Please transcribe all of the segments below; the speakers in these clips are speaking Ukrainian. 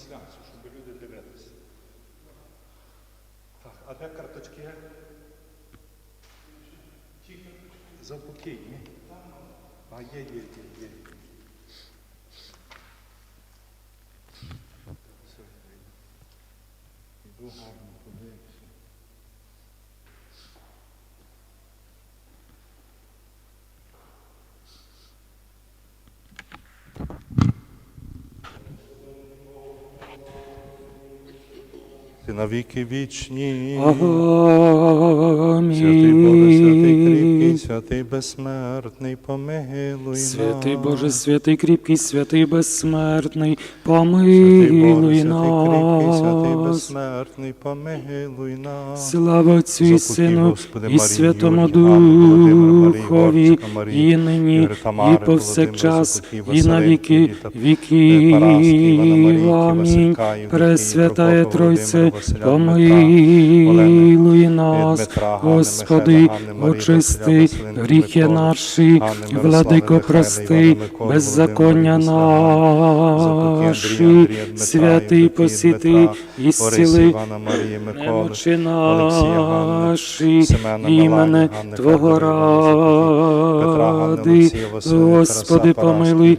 трансляцію, щоб люди дивилися. Так, а де карточки? Запокійні. А є, є, є, є. Йду гарно Ти навіки вічні. Святий Боже, святий Амінь. Святий безсмертний, помилуй Святий. Боже, святий кріпкий, святий безсмертний, Святий помилуй Боже, святий кріпкий, святий нас. безсмертний, помилуй нас. Слава Отцю і Сину, і Святому Духові, і нині, і повсякчас, і на віки віків. Амінь. Прокопа, Тройце, помилуй нас, Господи, очисти гріхи наші, владико, прости, беззаконня наші, святий посіти, і зціли немочі наші, імене Твого ради, Господи, помилуй,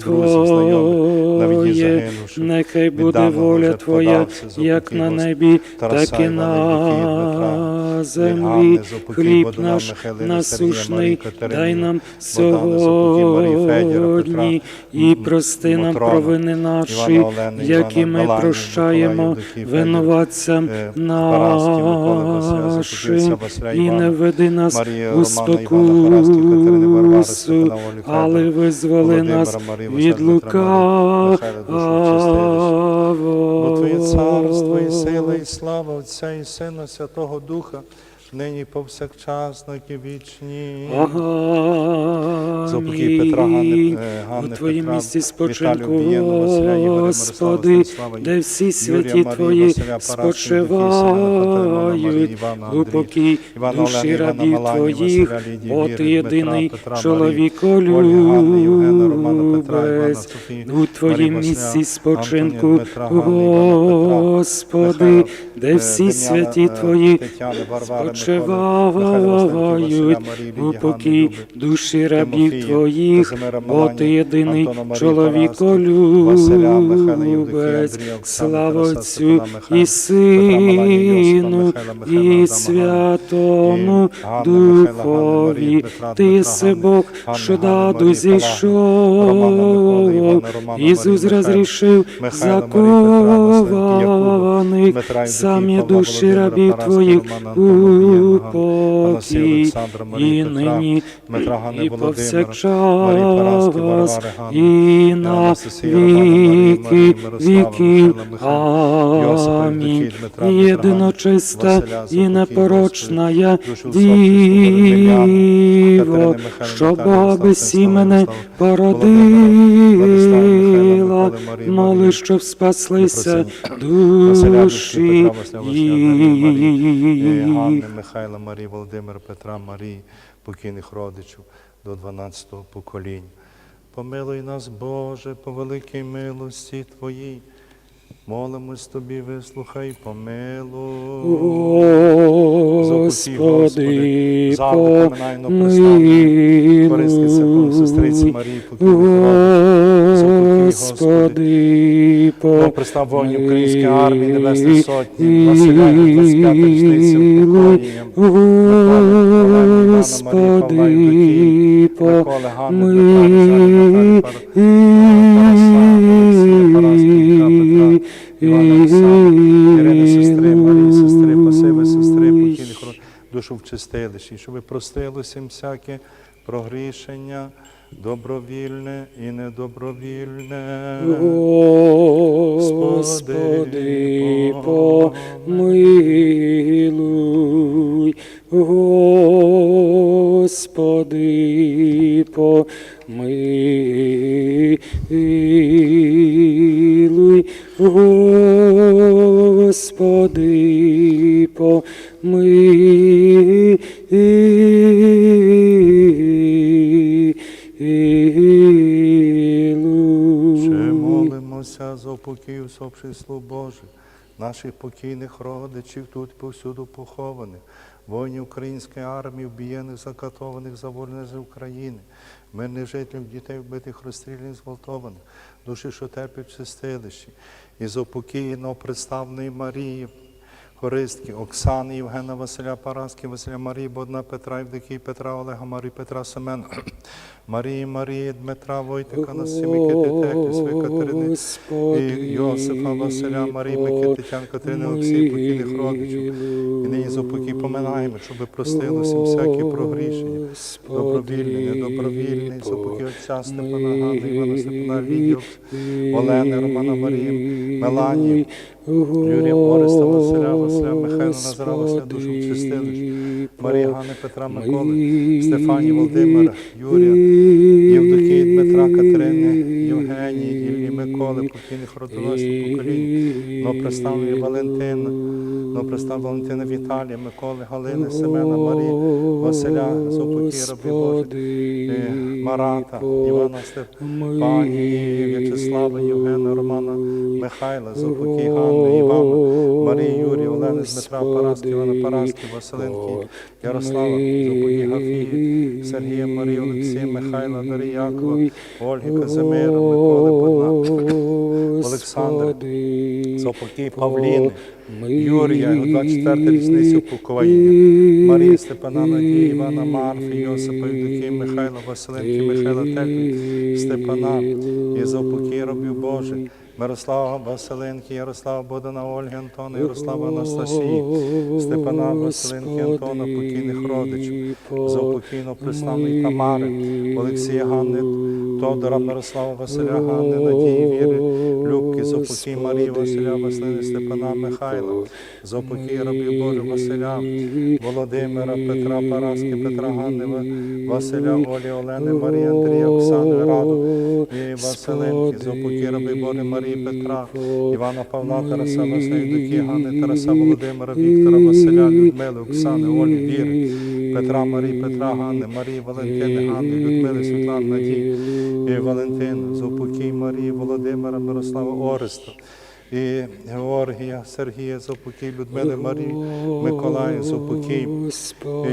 друзів, знайомих, навіть і Твоє, нехай буде воля Твоя, як на небі, так і на землі. Хліб наш насушний, дай нам сьогодні, і прости нам провини наші, які ми прощаємо винуватцям е, Запокійця, нашим, і не веди нас у спокусу, але визволи нас Марії, від Бо Твоє царство і сила, і слава Отця і Сина, Святого Духа, нині і повсякчас, на вічні. Запокій Петра, Ганни, е, У Ганни, Твоїм Петра, місці спочинку, Господи, де всі святі Твої спочивають, глибокі душі рабів Твоїх, бо Ти єдиний Івана, Софії, У Твоїм місці спочинку, Господи, де всі святі е, Твої. Михайла, спочивають у покій душі рабів Твоїх, бо Ти єдиний чоловіколюбець. Слава Отцю і Сину, і Святому Духові. Ти Ганни, Бог, що даду зійшов. Ісус розрішив закованих самі душі рабів Твоїх Ганни, Олександра, Марії, І Петра, нині, Дмитра, Ганни, і Володимира, Марії Параски, повсякчас, Варвари, Ганни, Романа, Марії, Марії, Мирослава. Михайла, Йосипа. Дмитра, єдиночиста, і непорочна діво, що Бога без сімене породила, моли, щоб спаслися душі Петра, Михайла, Марії, Володимира, Петра, Марії, покійних родичів до 12-го покоління. Помилуй нас, Боже, по великій милості Твоїй. Молимось Тобі, вислухай, помилуй. Господи, поминайно пристану, користи святого сестриці помилуй. Марії, покійних. Господи, Бо пристав воїнів Української армії, Небесної Сотні, Василя, 25 річниця помилуй. Миколи, Господи, Миколи, Ганни, Івана, Ірини, сестри, Марії, сестри, пасиви, сестри, покійних душу в чистилищі, щоб простилося їм всяке прогрішення, добровільне і недобровільне. Господи, помилуй, Господи, упокій усопших слуг Божих, наших покійних родичів тут повсюду похованих, воїнів української армії, вбієних, закатованих, за з України, мирних жителів, дітей вбитих, розстріляних, зґвалтованих, душі, що терпять в чистилищі, і за упокій новопредставної Марії, Хористки, Оксани, Євгена Василя Параски, Василя Марії, Бодна Петра, Євдокії, Петра, Олега, Марії, Петра Семена, Марії, Марії, Дмитра, Войтика, Насі, Микити, Свої Катерини, і Йосифа, Василя, Марії, Микити, Тетян, Катерини, Олексій, покійних родичів. І нині за упокій поминаємо, щоб простилося всякі прогрішення, добровільне, недобровільне, за упокій Отця Степана, Ганни, Івана Степана, Лідію, Олени, Романа Марії, Меланії, Юрія Ореста, Василя, Василя, Михайла, Назара, Василя, душу в чистилищі, Марії, Ганни, Петра, Миколи, Стефанії, Володимира, Юрія, Євдокії, Дмитра, Катерини, Євгенії, Іллі, Миколи, покійних родоносних поколінь, новоприставної Валентина, новоприставної Валентина Віталія, Миколи, Галини, Семена, Марії, Василя, Зопокій, Раби е, Марата, Івана Степанії, В'ячеслава, Євгена, Романа, Михайла, Зопокій, Ганни, Івана, Марії, Дмитра, Параски, Івана Параски, Василинки, Ярослава, Зопокій, Гафії, Сергія, Марії, Олексія, Михайла, Дар'я, Якова, Ольги, Казимира, Миколи, Бодна, Олександра, Зопокій, Павліни, Юрія, 24 річницю упокоєння, Марії Степана Надії, Івана Марфи, Йосипа, Євдокії, Михайла, Василенки, Михайла Теклі, Степана, і за упокій робів Божих, Мирослава Василенки, Ярослава Бодана, Ольги Антона, Ярослава Анастасії, Степана Василенки, Антона, покійних родичів, за приславної Тамари, Олексія Ганни, Тодора, Мирослава Василя, Ганни, Надії, Віри, Любки, за Марії, Василя, Василини, Степана, Михайла, за упокій рабів Божих Василя, Володимира, Петра, Параски, Петра, Ганни, Василя, Олі, Олени, Марії, Андрія, Оксани, Раду, за упокій рабів Божих Марії, Петра, Івана Павла, Тараса, Василя, Євдокії, Ганни, Тараса, Володимира, Віктора, Василя, Людмили, Оксани, Олі, Віри, Петра, Марії, Петра, Ганни, Марії, Валентини, Ганни, Людмили, Світлани, Надії, Валентина, Зупокій Марії, Володимира, Мирослава, Ореста, і Георгія, Сергія, Зопокій, Людмили, Марії, Миколая, Зопокій,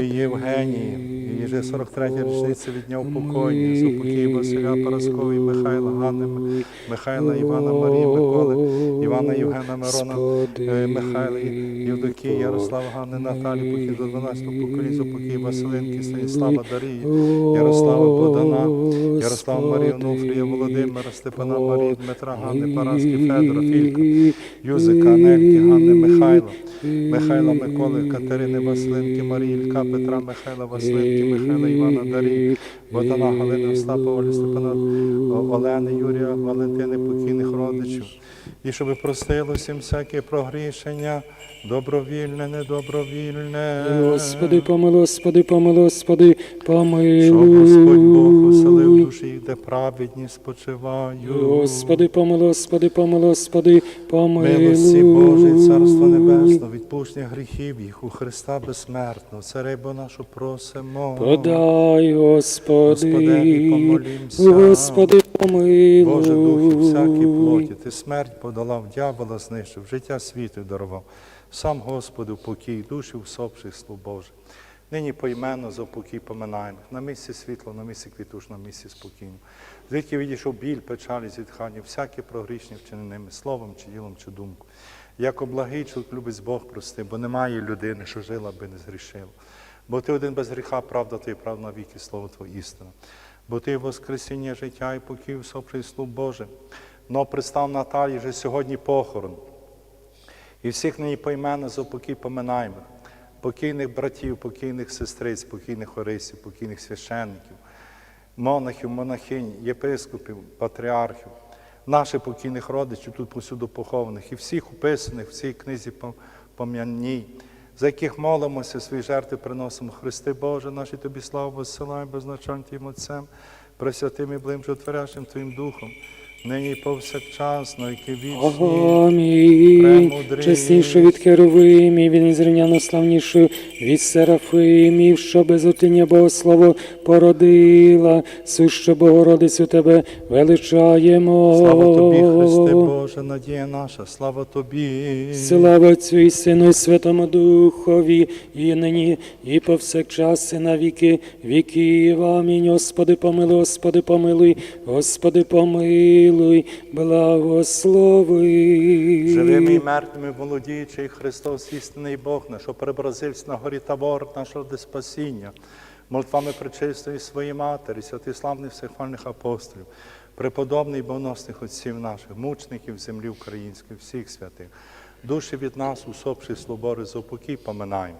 і Євгенії, і вже 43 річниця від дня упокоєння, Зопокій, Василя Параскової, Михайла, Ганни, Михайла, Івана, Марії, Миколи, Івана, Євгена, Мирона, е, Михайла, Євдокії, Ярослава, Ганни, Наталі, покій до 12 поколінь, Зопокій, Василенки, Станіслава, Дарії, Ярослава, Богдана, Ярослава, Марію, Онуфрія, Володимира, Степана, Марії, Дмитра, Ганни, Параски, Федора, Філька, Юзика, Нельки, Ганни, Михайла, Михайла, Миколи, Катерини, Василинки, Марії, Ілька, Петра, Михайла, Василинки, Михайла, Івана, Дарій, Богдана, Галини, Остапова, Степана, Олени, Юрія, Валентини, покійних родичів. І щоб простило всім всяке прогрішення, добровільне, недобровільне. Господи, помилуй, Господи, помилуй, Господи, помилуй. Щоб Господь Бог уселив душі, де праведні спочивають. Господи, помилуй, Господи, помилуй, Господи, помилуй. Милості Божої, Царство Небесне, відпущення гріхів їх у Христа безсмертного, Царей бо нашу просимо. Подай, Господи, Господеві, помолімся. Господи, помилуй. Боже духі, всякій плоті, ти смерть подолав, дьявола знищив, життя світу дарував. Сам Господи, в покій душі всопших слуг Божих. Нині поіменно за покій поминаємо. На місці світло, на місці квітуш, на місці спокійно. Звідки відійшов біль, печалі, зітхання, всякі прогрішні вчиненими словом, чи ділом, чи думкою. Як облагий чоловік любить Бог прости, бо немає людини, що жила би не згрішила. Бо ти один без гріха, правда, ти правда навіки, слово Твоє істина. Бо ти воскресіння життя і покій всопший слуг Боже. Но пристав Наталії вже сьогодні похорон. І всіх нині поіменно за покій поминаємо. Покійних братів, покійних сестриць, покійних орисів, покійних священників, монахів, монахинь, єпископів, патріархів, наших покійних родичів, тут повсюду похованих, і всіх описаних в цій книзі пом- пом'янній, за яких молимося, свої жертви приносимо. Христи Боже, наші тобі славу висилаємо беззначальним Твоїм Отцем, пресвятим і блим Твоїм Духом, нині і повсякчас, на які вічні. Чесніше від Херовимів, він незрівняно славніше від Серафимів, що без отіння Богослово породила, сущу Богородицю тебе величаємо. Слава тобі, Христе Боже, надія наша, слава тобі. Слава Отцю і Сину, і Святому Духові, і нині, і повсякчас, і на віки віків. Амінь. Господи, помилуй, Господи, помилуй, Господи, помилуй, благослови. Живими і мертвими володіючий Христос, істинний Бог наш, що преобразився на горі Табор, наш ради спасіння, молитвами причистої своєї матері, святих славних всехвальних апостолів, преподобний боносних отців наших, мучників землі української, всіх святих, душі від нас, усопші слобори за упокій, поминаємо.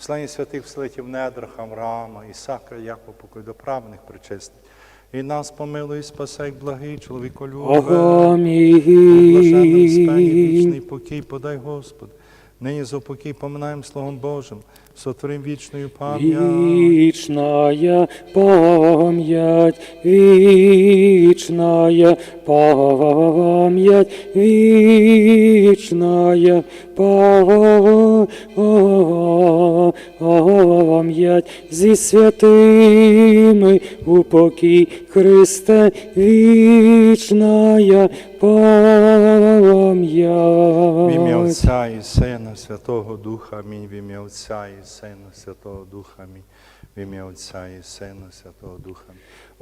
Славі святих вселитів недрах Авраама, Ісака, Якова, покой до правних причистих. І нас помилуй, спасей благий чоловіколюбе. Блаженним спені Амінь. вічний покій подай Господи. Нині запокій поминаємо Словом Божим, сотворим вічною пам'ять. Вечная пам'ять, вечная пам'ять, вечная пам'ять зі святими у вічная В ім'я. Отця і Сина, Святого Духа, Амінь. В ім'я Отця і Сина, Святого Духа, Амінь. В ім'я Отця і Сина, Святого Духа.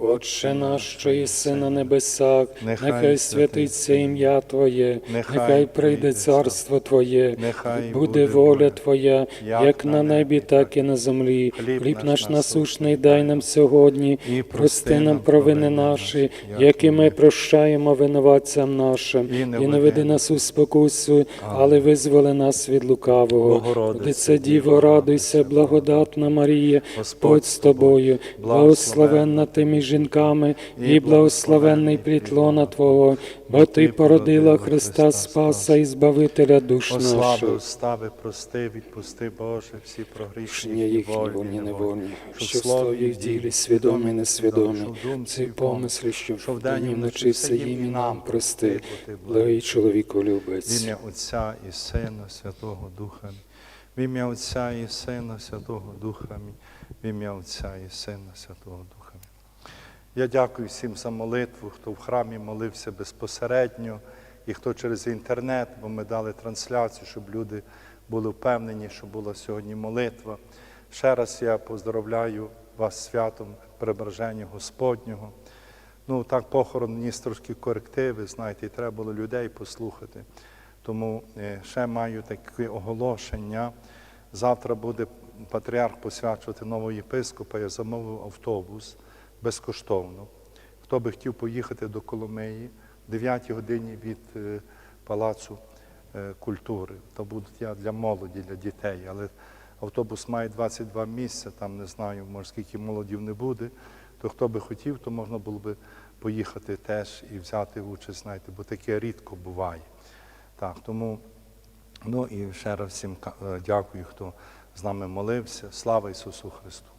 Отче наш, що єси на небесах, Нехай нехай святиться ім'я Твоє, Нехай нехай прийде царство Твоє, Нехай буде воля Твоя, як на небі, так і на землі. Хліб наш насущний дай нам сьогодні, І прости нам провини наші, які ми прощаємо винуватцям нашим, І не веди нас у спокусу, але визволи нас від лукавого. Богородице, Діво, радуйся, благодатна Марія, Господь з тобою, благословенна ти між жінками, і благословенний плід лона Твого, бо Ти породила Христа Спаса і Збавителя душ Ослаби наших. устави, прости, відпусти, Боже, всі прогрішні Рішення їхні вольні, вольні, невольні, що в слові в ділі свідомі, несвідомі, ці помисли, що в день і вночі все їм і нам прости, благий чоловіку любець. ім'я Отця і Сина, Святого Духа. В ім'я Отця і Сина, Святого Духа. В ім'я Отця і Сина, Святого Духа. Я дякую всім за молитву, хто в храмі молився безпосередньо, і хто через інтернет, бо ми дали трансляцію, щоб люди були впевнені, що була сьогодні молитва. Ще раз я поздравляю вас святом Преображення Господнього. Ну, так, похорон вніс трошки корективи, знаєте, і треба було людей послухати. Тому е, ще маю таке оголошення. Завтра буде патріарх посвячувати нового єпископа. Я замовив автобус безкоштовно. Хто би хотів поїхати до Коломиї, в 9 годині від е, Палацу е, культури. То буде я для молоді, для дітей. Але автобус має 22 місця, там не знаю, може скільки молодів не буде. То хто би хотів, то можна було би поїхати теж і взяти участь, знаєте, бо таке рідко буває. Так, тому, ну і ще раз всім е, дякую, хто з нами молився. Слава Ісусу Христу!